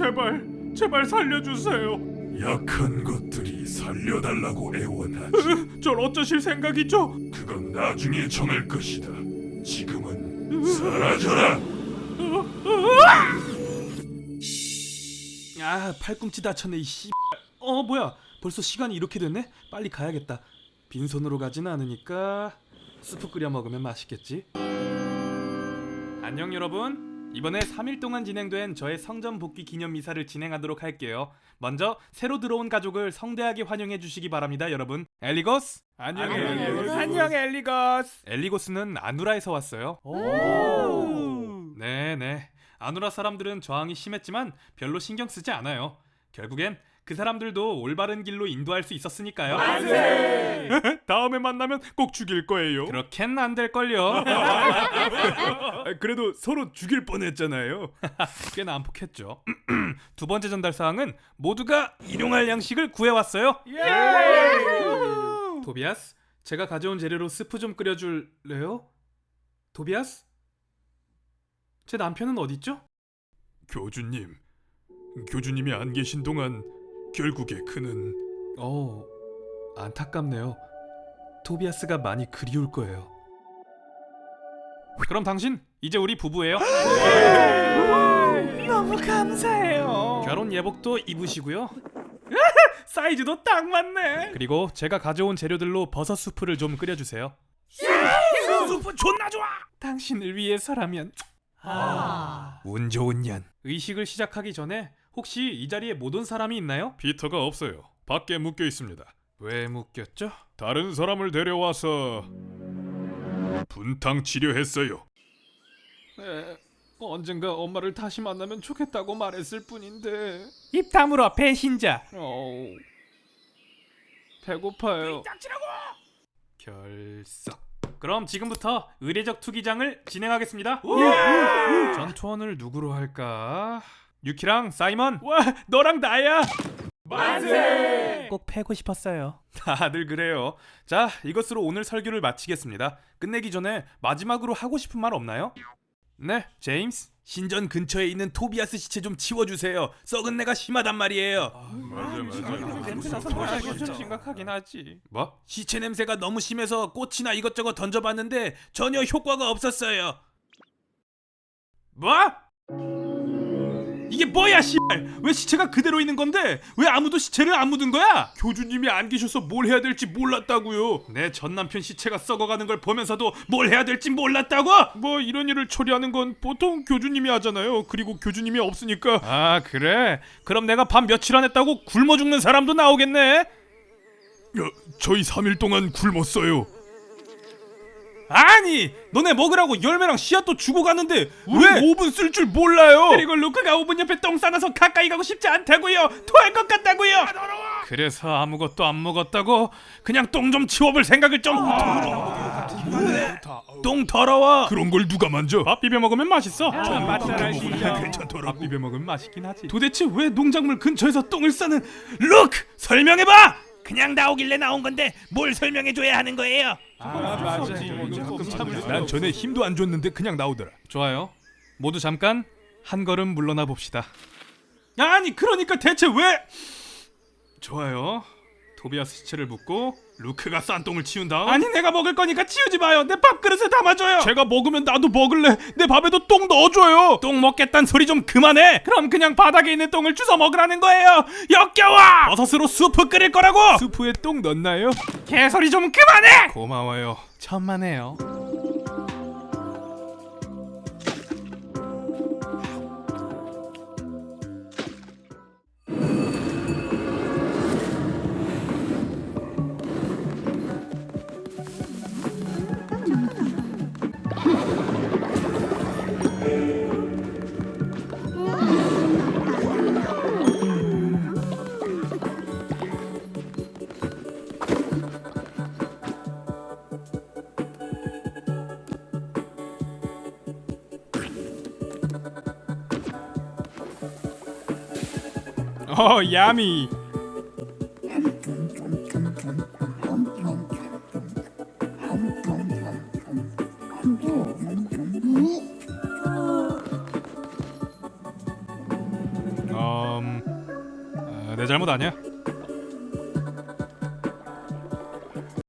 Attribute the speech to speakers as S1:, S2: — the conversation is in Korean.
S1: 제발 제발 살려주세요.
S2: 약한 것들이 살려달라고 애원하지.
S1: 절 어쩌실 생각이죠?
S2: 그건 나중에 정할 것이다. 지금은 사라져라.
S1: 아 팔꿈치 다쳤네 이 씨. 어 뭐야 벌써 시간이 이렇게 됐네? 빨리 가야겠다. 빈손으로 가지는 않으니까 스프 끓여 먹으면 맛있겠지. 안녕 여러분. 이번에 3일 동안 진행된 저의 성전 복귀 기념 미사를 진행하도록 할게요. 먼저 새로 들어온 가족을 성대하게 환영해 주시기 바랍니다, 여러분. 엘리고스. 안녕
S3: 안녕, 엘리고스.
S1: 안녕 엘리고스. 엘리고스는 아누라에서 왔어요. 오. 네네. 아누라 사람들은 저항이 심했지만 별로 신경 쓰지 않아요. 결국엔 그 사람들도 올바른 길로 인도할 수 있었으니까요. 다음에 만나면 꼭 죽일 거예요. 그렇게는 안 될걸요. 그래도 서로 죽일 뻔했잖아요. 꽤 난폭했죠. 두 번째 전달 사항은 모두가 일용할 양식을 구해왔어요. 도비아스, 제가 가져온 재료로 스프 좀 끓여줄래요? 도비아스? 제 남편은 어딨죠?
S2: 교주님, 교주님이 안 계신 동안 결국에 그는
S1: 어, 안타깝네요. 토비아스가 많이 그리울 거예요. 그럼 당신 이제 우리 부부예요. 너무 감사해요. 결혼 예복도 입으시고요. 사이즈도 딱 맞네. 그리고 제가 가져온 재료들로 버섯 수프를 좀 끓여주세요. 수프 존나 좋아. 당신을 위해서라면. 운 좋은 년. 의식을 시작하기 전에 혹시 이 자리에 못 온 사람이 있나요?
S2: 피터가 없어요. 밖에 묶여 있습니다.
S1: 왜 묶였죠?
S2: 다른 사람을 데려와서 분탕 치료했어요.
S1: 네, 언젠가 엄마를 다시 만나면 좋겠다고 말했을 뿐인데 입 다물어 배신자 어 배고파요 결석 그럼 지금부터 의례적 투기장을 진행하겠습니다 전투원을 누구로 할까 유키랑 사이먼 와 너랑 나야 만세 꼭 패고 싶었어요 다들 그래요 자 이것으로 오늘 설교를 마치겠습니다 끝내기 전에 마지막으로 하고 싶은 말 없나요? 네, 제임스. 신전 근처에 있는 토비아스 시체 좀 치워주세요. 썩은 내가 심하단 말이에요.
S2: 맞아 맞아.
S1: 냄새나서 좀 심각하긴 하지. 뭐? 시체 냄새가 너무 심해서 꽃이나 이것저것 던져봤는데 전혀 효과가 없었어요. 뭐? 이게 뭐야, 씨발? 왜 시체가 그대로 있는 건데 왜 아무도 시체를 안 묻은 거야? 교주님이 안 계셔서 뭘 해야 될지 몰랐다고요. 내 전 남편 시체가 썩어가는 걸 보면서도 뭘 해야 될지 몰랐다고? 뭐 이런 일을 처리하는 건 보통 교주님이 하잖아요. 그리고 교주님이 없으니까. 아 그래? 그럼 내가 밤 며칠 안 했다고 굶어 죽는 사람도 나오겠네.
S2: 야, 저희 3일 동안 굶었어요.
S1: 아니 너네 먹으라고 열매랑 씨앗도 주고 갔는데 왜 5분 쓸 줄 몰라요. 그리고 루크가 5분 옆에 똥 싸놔서 가까이 가고 싶지 않다고요. 토할 것 같다고요. 그래서 아무것도 안 먹었다고 그냥 똥 좀 치워볼 생각을 좀 똥 더러워.
S2: 그런 걸 누가 만져?
S1: 밥 비벼 먹으면 맛있어.
S2: 괜찮더라고.
S1: 밥 비벼 먹으면 맛있긴 하지. 도대체 왜 농작물 근처에서 똥을 싸는 루크 설명해봐! 그냥 나오길래 나온 건데 뭘 설명해줘야 하는 거예요
S2: 난 전에 힘도 안 줬는데 그냥 나오더라.
S1: 좋아요. 모두 잠깐 한 걸음 물러나 봅시다. 아니 그러니까 대체 왜? 좋아요. 토비아스 시체를 묻고 루크가 싼 똥을 치운 다음 아니 내가 먹을 거니까 치우지 마요. 내 밥그릇에 담아줘요. 제가 먹으면 나도 먹을래. 내 밥에도 똥 넣어줘요. 똥 먹겠단 소리 좀 그만해. 그럼 그냥 바닥에 있는 똥을 주워 먹으라는 거예요. 역겨워. 버섯으로 수프 끓일 거라고.
S2: 수프에 똥 넣나요?
S1: 개소리 좀 그만해. 고마워요. 천만에요. 어, 야미. 어, 내 잘못 아니야